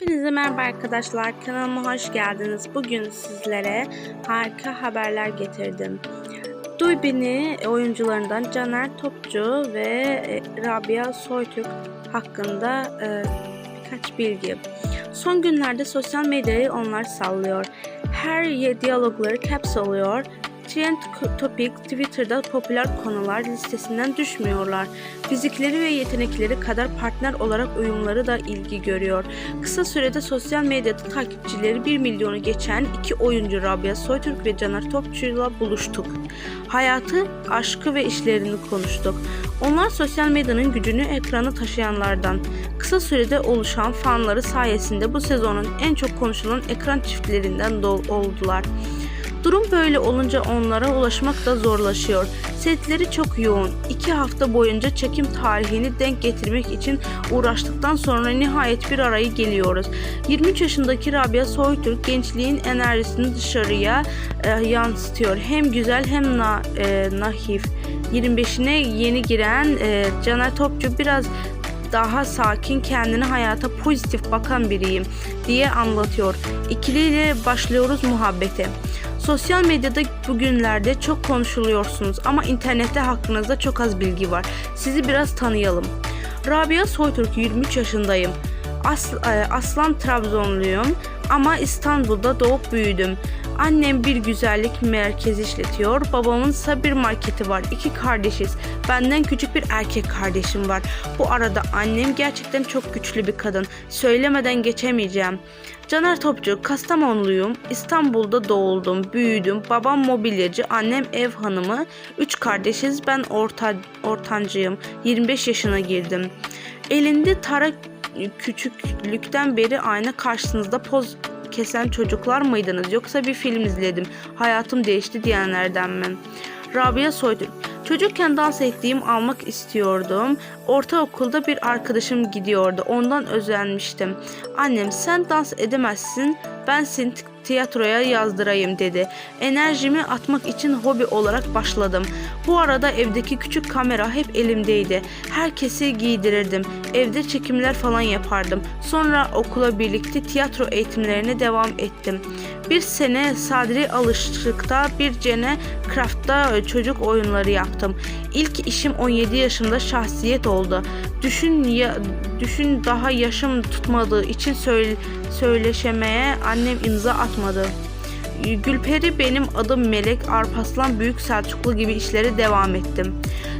Hepinize merhaba arkadaşlar. Kanalıma hoş geldiniz. Bugün sizlere harika haberler getirdim. Duy Beni oyuncularından Caner Topçu ve e, Rabia Soytürk hakkında e, birkaç bilgi. Son günlerde sosyal medyayı onlar sallıyor. Her diyalogları caps oluyor. Trend Topic Twitter'da popüler konular listesinden düşmüyorlar. Fizikleri ve yetenekleri kadar partner olarak uyumları da ilgi görüyor. Kısa sürede sosyal medyada takipçileri 1 milyonu geçen iki oyuncu Rabia Soytürk ve Caner Topçu'yla buluştuk. Hayatı, aşkı ve işlerini konuştuk. Onlar sosyal medyanın gücünü ekrana taşıyanlardan. Kısa sürede oluşan fanları sayesinde bu sezonun en çok konuşulan ekran çiftlerinden oldular. Durum böyle olunca onlara ulaşmak da zorlaşıyor. Setleri çok yoğun. İki hafta boyunca çekim tarihini denk getirmek için uğraştıktan sonra nihayet bir araya geliyoruz. 23 yaşındaki Rabia Soytürk gençliğin enerjisini dışarıya e, yansıtıyor. Hem güzel hem na, e, nahif. 25'ine yeni giren e, Caner Topçu biraz daha sakin, kendine hayata pozitif bakan biriyim diye anlatıyor. İkiliyle başlıyoruz muhabbete. Sosyal medyada bugünlerde çok konuşuluyorsunuz ama internette hakkınızda çok az bilgi var. Sizi biraz tanıyalım. Rabia Soytürk 23 yaşındayım. As, e, aslan Trabzonluyum ama İstanbul'da doğup büyüdüm. Annem bir güzellik merkezi işletiyor. Babamın ise bir marketi var. İki kardeşiz. Benden küçük bir erkek kardeşim var. Bu arada annem gerçekten çok güçlü bir kadın. Söylemeden geçemeyeceğim. Caner Topçu, Kastamonluyum. İstanbul'da doğuldum, büyüdüm. Babam mobilyacı, annem ev hanımı. Üç kardeşiz, ben orta, ortancıyım. 25 yaşına girdim. Elinde tarak küçüklükten beri ayna karşınızda poz kesen çocuklar mıydınız yoksa bir film izledim hayatım değişti diyenlerden mi? Rabia Soytürk Çocukken dans ettiğim almak istiyordum. Ortaokulda bir arkadaşım gidiyordu. Ondan özenmiştim. Annem sen dans edemezsin. Ben seni tiyatroya yazdırayım dedi. Enerjimi atmak için hobi olarak başladım. Bu arada evdeki küçük kamera hep elimdeydi. Herkesi giydirirdim. Evde çekimler falan yapardım. Sonra okula birlikte tiyatro eğitimlerine devam ettim. Bir sene Sadri Alışık'ta bir cene Craft'ta çocuk oyunları yaptım. İlk işim 17 yaşımda şahsiyet oldu. Düşün ya, düşün daha yaşım tutmadığı için söyle, söyleşemeye annem imza atmadı. Gülperi benim adım Melek Arpaslan Büyük Selçuklu gibi işlere devam ettim.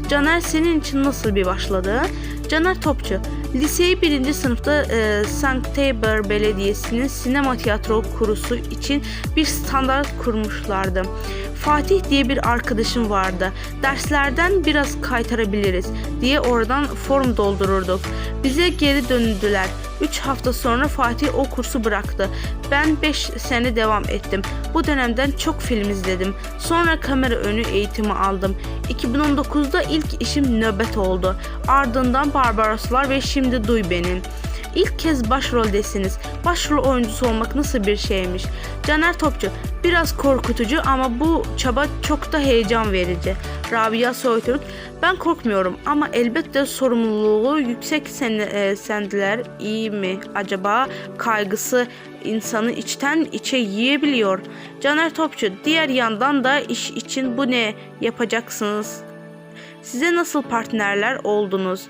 Caner senin için nasıl bir başladı? Caner Topçu Liseyi birinci sınıfta e, Sankteber Belediyesi'nin sinema tiyatro kurusu için bir standart kurmuşlardı. Fatih diye bir arkadaşım vardı. Derslerden biraz kaytarabiliriz diye oradan form doldururduk. Bize geri döndüler. 3 hafta sonra Fatih o kursu bıraktı. Ben 5 sene devam ettim. Bu dönemden çok film izledim. Sonra kamera önü eğitimi aldım. 2019'da ilk işim nöbet oldu. Ardından Barbaroslar ve şimdi Duy Beni. İlk kez başroldesiniz. Başrol oyuncusu olmak nasıl bir şeymiş? Caner Topçu, biraz korkutucu ama bu çaba çok da heyecan verici. Rabia Soytürk, ben korkmuyorum ama elbette sorumluluğu yüksek sen, e, sendiler iyi mi acaba? Kaygısı insanı içten içe yiyebiliyor. Caner Topçu, diğer yandan da iş için bu ne yapacaksınız? Size nasıl partnerler oldunuz?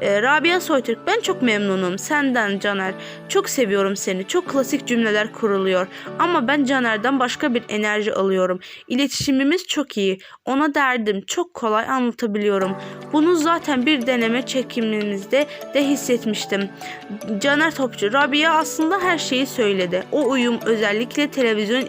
Ee, Rabia Soytürk ben çok memnunum senden Caner. Çok seviyorum seni. Çok klasik cümleler kuruluyor. Ama ben Caner'den başka bir enerji alıyorum. İletişimimiz çok iyi. Ona derdim çok kolay anlatabiliyorum. Bunu zaten bir deneme çekimimizde de hissetmiştim. Caner Topçu Rabia aslında her şeyi söyledi. O uyum özellikle televizyon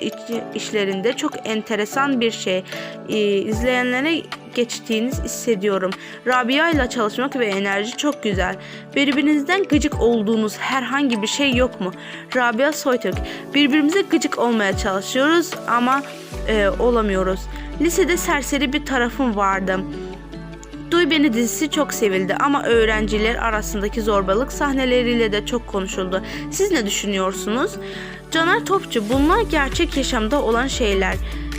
işlerinde çok enteresan bir şey. Ee, izleyenlere geçtiğiniz hissediyorum. Rabia ile çalışmak ve enerji çok güzel. Birbirinizden gıcık olduğunuz herhangi bir şey yok mu? Rabia Soytürk. Birbirimize gıcık olmaya çalışıyoruz ama e, olamıyoruz. Lisede serseri bir tarafım vardı. Duy Beni dizisi çok sevildi ama öğrenciler arasındaki zorbalık sahneleriyle de çok konuşuldu. Siz ne düşünüyorsunuz? Caner Topçu bunlar gerçek yaşamda olan şeyler.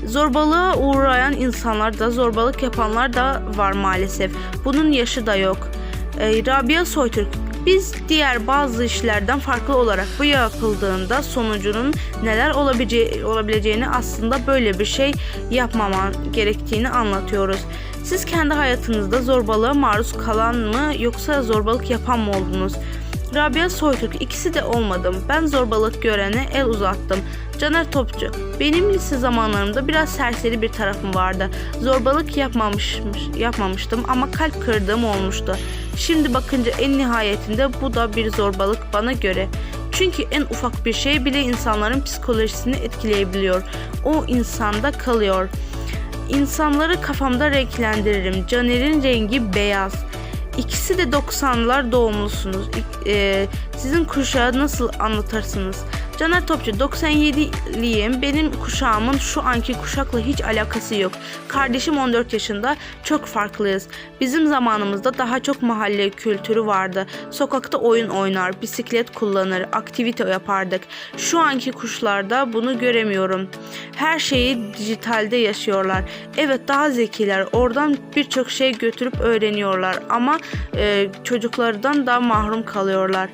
Zorbalığa uğrayan insanlar da zorbalık yapanlar da var maalesef. Bunun yaşı da yok. Ee, Rabia Soytürk Biz diğer bazı işlerden farklı olarak bu yapıldığında sonucunun neler olabileceği, olabileceğini aslında böyle bir şey yapmaman gerektiğini anlatıyoruz. Siz kendi hayatınızda zorbalığa maruz kalan mı yoksa zorbalık yapan mı oldunuz? Rabia Soytürk ikisi de olmadım. Ben zorbalık görene el uzattım. Caner Topçu. Benim lise zamanlarımda biraz serseri bir tarafım vardı. Zorbalık yapmamışmış, yapmamıştım ama kalp kırdığım olmuştu. Şimdi bakınca en nihayetinde bu da bir zorbalık bana göre. Çünkü en ufak bir şey bile insanların psikolojisini etkileyebiliyor. O insanda kalıyor. İnsanları kafamda renklendiririm. Caner'in rengi beyaz. İkisi de 90'lar doğumlusunuz. İk- e, sizin kuşağı nasıl anlatırsınız? Caner Topçu 97'liyim. Benim kuşağımın şu anki kuşakla hiç alakası yok. Kardeşim 14 yaşında. Çok farklıyız. Bizim zamanımızda daha çok mahalle kültürü vardı. Sokakta oyun oynar, bisiklet kullanır, aktivite yapardık. Şu anki kuşlarda bunu göremiyorum. Her şeyi dijitalde yaşıyorlar. Evet daha zekiler. Oradan birçok şey götürüp öğreniyorlar ama e, çocuklardan da mahrum kalıyorlar.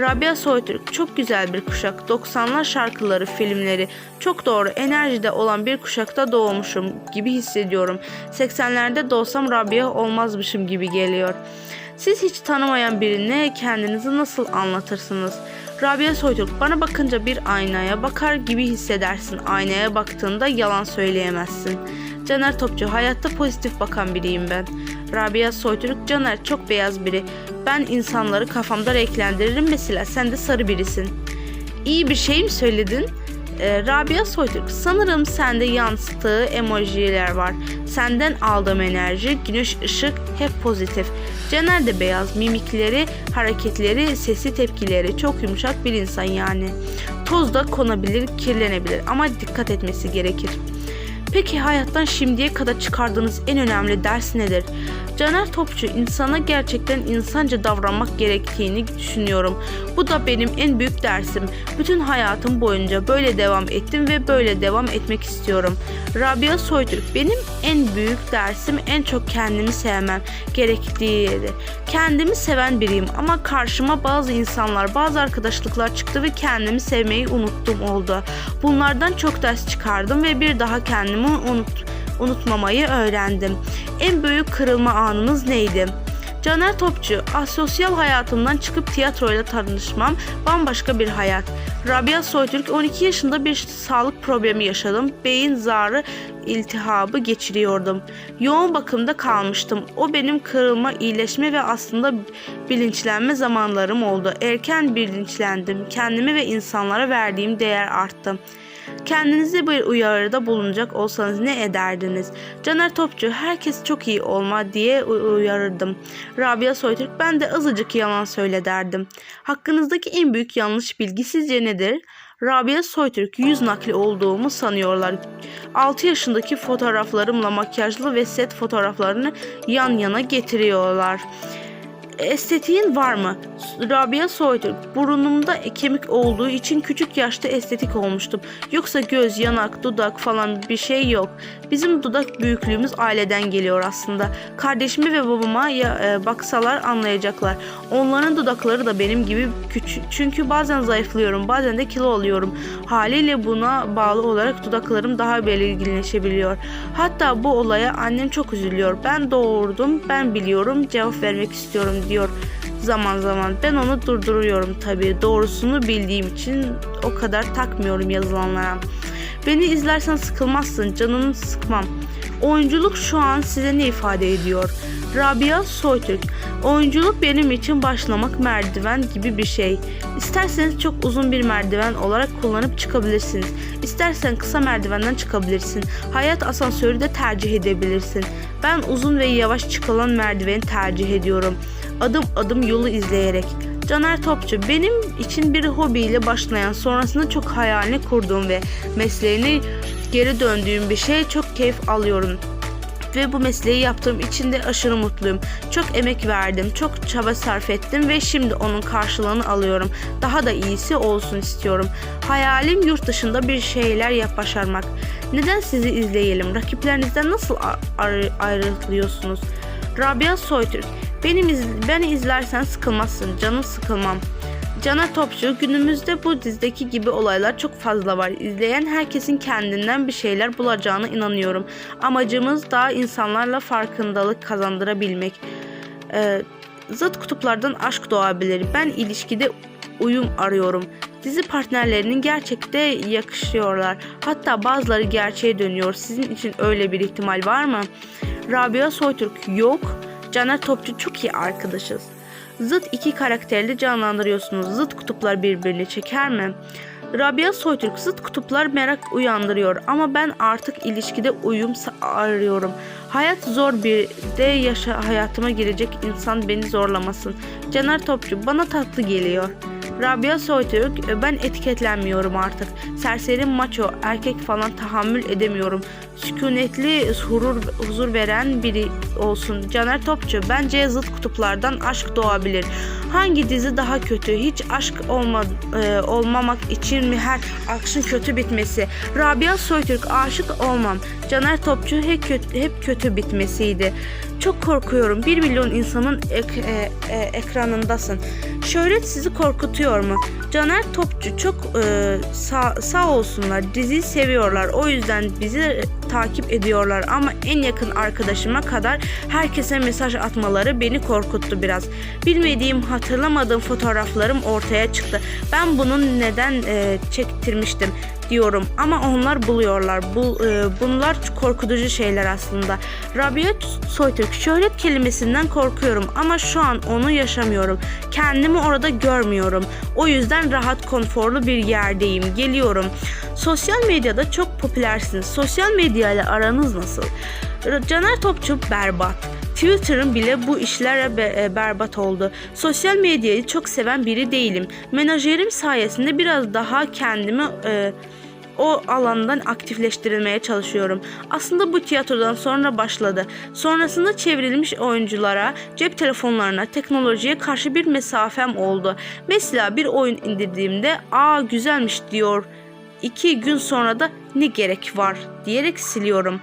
Rabia Soytürk çok güzel bir kuşak. 90'lar şarkıları, filmleri çok doğru enerjide olan bir kuşakta doğmuşum gibi hissediyorum. 80'lerde doğsam Rabia olmazmışım gibi geliyor. Siz hiç tanımayan birine kendinizi nasıl anlatırsınız? Rabia Soytürk bana bakınca bir aynaya bakar gibi hissedersin. Aynaya baktığında yalan söyleyemezsin. Caner Topçu hayatta pozitif bakan biriyim ben. Rabia Soytürk Caner çok beyaz biri. Ben insanları kafamda renklendiririm mesela sen de sarı birisin. İyi bir şey mi söyledin? Ee, Rabia Soytürk sanırım sende yansıttığı emojiler var. Senden aldığım enerji, güneş ışık hep pozitif. Caner de beyaz, mimikleri, hareketleri, sesi, tepkileri çok yumuşak bir insan yani. Toz da konabilir, kirlenebilir ama dikkat etmesi gerekir. Peki hayattan şimdiye kadar çıkardığınız en önemli ders nedir? Caner Topçu insana gerçekten insanca davranmak gerektiğini düşünüyorum. Bu da benim en büyük dersim. Bütün hayatım boyunca böyle devam ettim ve böyle devam etmek istiyorum. Rabia Soytürk benim en büyük dersim en çok kendimi sevmem gerektiğidir. Kendimi seven biriyim ama karşıma bazı insanlar, bazı arkadaşlıklar çıktı ve kendimi sevmeyi unuttum oldu. Bunlardan çok ders çıkardım ve bir daha kendimi unut unutmamayı öğrendim. En büyük kırılma anınız neydi? Caner Topçu, asosyal hayatımdan çıkıp tiyatroyla tanışmam bambaşka bir hayat. Rabia Soytürk 12 yaşında bir sağlık problemi yaşadım. Beyin zarı iltihabı geçiriyordum. Yoğun bakımda kalmıştım. O benim kırılma, iyileşme ve aslında bilinçlenme zamanlarım oldu. Erken bilinçlendim. Kendime ve insanlara verdiğim değer arttı. Kendinize bir uyarıda bulunacak olsanız ne ederdiniz? Caner Topçu herkes çok iyi olma diye uyarırdım. Rabia Soytürk ben de azıcık yalan söyle derdim. Hakkınızdaki en büyük yanlış bilgi sizce nedir? Rabia Soytürk yüz nakli olduğumu sanıyorlar. 6 yaşındaki fotoğraflarımla makyajlı ve set fotoğraflarını yan yana getiriyorlar. Estetiğin var mı? Rabia Soytürk. Burunumda kemik olduğu için küçük yaşta estetik olmuştum. Yoksa göz, yanak, dudak falan bir şey yok. Bizim dudak büyüklüğümüz aileden geliyor aslında. Kardeşime ve babama ya, e, baksalar anlayacaklar. Onların dudakları da benim gibi küçük. Çünkü bazen zayıflıyorum, bazen de kilo alıyorum. Haliyle buna bağlı olarak dudaklarım daha belirginleşebiliyor. Hatta bu olaya annem çok üzülüyor. Ben doğurdum, ben biliyorum, cevap vermek istiyorum zaman zaman. Ben onu durduruyorum tabii. Doğrusunu bildiğim için o kadar takmıyorum yazılanlara. Beni izlersen sıkılmazsın, canını sıkmam. Oyunculuk şu an size ne ifade ediyor? Rabia Soytürk. Oyunculuk benim için başlamak merdiven gibi bir şey. İsterseniz çok uzun bir merdiven olarak kullanıp çıkabilirsiniz. İstersen kısa merdivenden çıkabilirsin. Hayat asansörü de tercih edebilirsin. Ben uzun ve yavaş çıkılan merdiveni tercih ediyorum. Adım adım yolu izleyerek. Caner Topçu benim için bir hobiyle başlayan sonrasında çok hayalini kurduğum ve mesleğine geri döndüğüm bir şey çok keyif alıyorum ve bu mesleği yaptığım için de aşırı mutluyum. Çok emek verdim, çok çaba sarf ettim ve şimdi onun karşılığını alıyorum. Daha da iyisi olsun istiyorum. Hayalim yurt dışında bir şeyler yap başarmak. Neden sizi izleyelim? Rakiplerinizden nasıl ayrılıyorsunuz? Rabia Soytürk Benim iz, beni izlersen sıkılmazsın. Canım sıkılmam. Caner Topçu günümüzde bu dizideki gibi olaylar çok fazla var. İzleyen herkesin kendinden bir şeyler bulacağına inanıyorum. Amacımız daha insanlarla farkındalık kazandırabilmek. Ee, zıt kutuplardan aşk doğabilir. Ben ilişkide uyum arıyorum. Dizi partnerlerinin gerçekte yakışıyorlar. Hatta bazıları gerçeğe dönüyor. Sizin için öyle bir ihtimal var mı? Rabia Soytürk yok. Caner Topçu çok iyi arkadaşız. Zıt iki karakterli canlandırıyorsunuz. Zıt kutuplar birbirini çeker mi? Rabia Soytürk zıt kutuplar merak uyandırıyor ama ben artık ilişkide uyum arıyorum. Hayat zor bir de yaşa hayatıma girecek insan beni zorlamasın. Caner Topçu bana tatlı geliyor. Rabia Soytürk ben etiketlenmiyorum artık. Serseri maço erkek falan tahammül edemiyorum. Sükunetli hurur, huzur veren biri olsun. Caner Topçu bence zıt kutuplardan aşk doğabilir. Hangi dizi daha kötü? Hiç aşk olma, e, olmamak için mi her aşkın kötü bitmesi? Rabia Soytürk aşık olmam. Caner Topçu hep kötü, hep kötü bitmesiydi. Çok korkuyorum. Bir milyon insanın ek- e, e, ekranındasın. Şöhret sizi korkutuyor mu? Caner Topçu çok e, sağ, sağ olsunlar. Diziyi seviyorlar. O yüzden bizi takip ediyorlar. Ama en yakın arkadaşıma kadar herkese mesaj atmaları beni korkuttu biraz. Bilmediğim, hatırlamadığım fotoğraflarım ortaya çıktı. Ben bunun neden e, çektirmiştim diyorum ama onlar buluyorlar. Bu e, bunlar korkutucu şeyler aslında. Rabia Soytürk şöhret kelimesinden korkuyorum ama şu an onu yaşamıyorum. Kendimi orada görmüyorum. O yüzden rahat, konforlu bir yerdeyim. Geliyorum. Sosyal medyada çok popülersiniz. Sosyal medya ile aranız nasıl? Caner Topçu berbat. Twitter'ın bile bu işlere be- e, berbat oldu. Sosyal medyayı çok seven biri değilim. Menajerim sayesinde biraz daha kendimi e, o alandan aktifleştirilmeye çalışıyorum. Aslında bu tiyatrodan sonra başladı. Sonrasında çevrilmiş oyunculara, cep telefonlarına, teknolojiye karşı bir mesafem oldu. Mesela bir oyun indirdiğimde ''Aa güzelmiş'' diyor. İki gün sonra da ne gerek var diyerek siliyorum.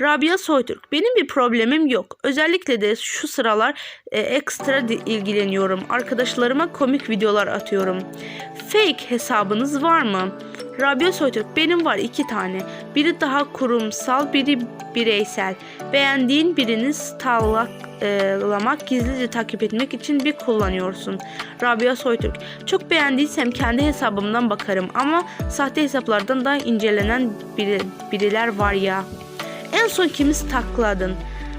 Rabia Soytürk. Benim bir problemim yok. Özellikle de şu sıralar e, ekstra ilgileniyorum. Arkadaşlarıma komik videolar atıyorum. Fake hesabınız var mı? Rabia Soytürk. Benim var iki tane. Biri daha kurumsal, biri bireysel. Beğendiğin birini stalklamak, gizlice takip etmek için bir kullanıyorsun. Rabia Soytürk. Çok beğendiysem kendi hesabımdan bakarım ama sahte hesaplardan da incelenen biri, biriler var ya. En son kimi stakladın?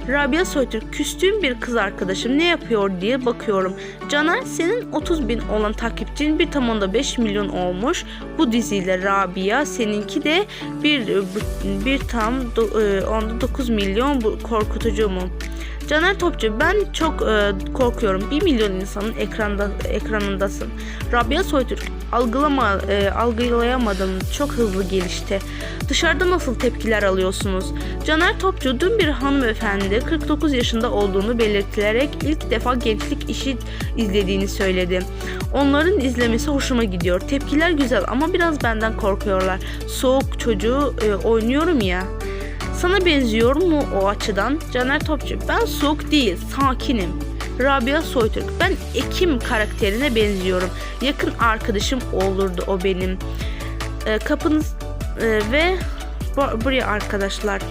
Rabia Soytürk küstüğüm bir kız arkadaşım ne yapıyor diye bakıyorum. Caner senin 30 bin olan takipçin bir tam onda 5 milyon olmuş. Bu diziyle Rabia seninki de bir, bir tam e, onda 9 milyon bu korkutucu mu? Caner Topçu ben çok e, korkuyorum. 1 milyon insanın ekranda ekranındasın. Rabia Soytürk algılama e, algılayamadım. Çok hızlı gelişti. Dışarıda nasıl tepkiler alıyorsunuz? Caner Topçu dün bir hanımefendi 49 yaşında olduğunu belirtilerek ilk defa gençlik işi izlediğini söyledi. Onların izlemesi hoşuma gidiyor. Tepkiler güzel ama biraz benden korkuyorlar. Soğuk çocuğu e, oynuyorum ya. Sana benziyor mu o açıdan? Caner Topçu. Ben soğuk değil, sakinim. Rabia Soytürk. Ben Ekim karakterine benziyorum. Yakın arkadaşım olurdu o benim. Ee, kapınız e, ve bu- buraya arkadaşlar.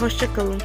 Hoşçakalın.